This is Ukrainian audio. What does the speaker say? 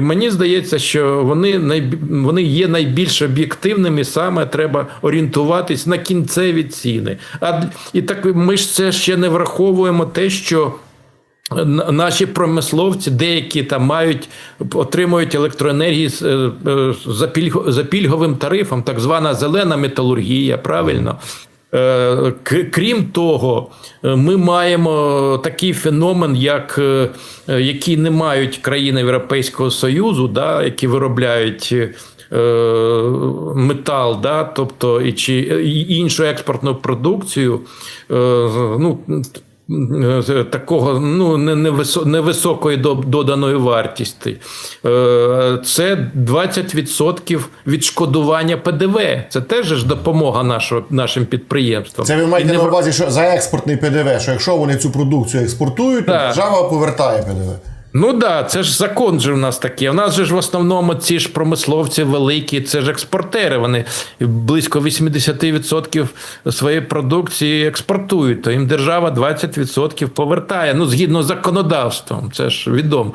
Мені здається, що вони найбі- вони є найбільш об'єктивними. Саме треба орієнтуватись на кінцеві ціни. А і так ми ж це ще не враховуємо те, що. Наші промисловці деякі там мають отримують електроенергії з, е, е, за пільговим тарифом, так звана зелена металургія. Правильно. Е, Крім того, е, ми маємо такий феномен, як е, який не мають країни Європейського Союзу, да, які виробляють метал, да, тобто і чи і іншу експортну продукцію. Ну, такого ну не, не невисокої до- доданої вартості. Е, Це 20% відшкодування ПДВ. Це теж ж допомога нашого, нашим підприємствам. Це ви маєте не на увазі, що за експортний ПДВ, що якщо вони цю продукцію експортують, то держава повертає ПДВ. Ну да, це ж закон же в нас такий. У нас же ж в основному ці ж промисловці великі, це ж експортери. Вони близько 80% своєї продукції експортують, то їм держава 20% повертає. Ну, згідно з законодавством, це ж відомо.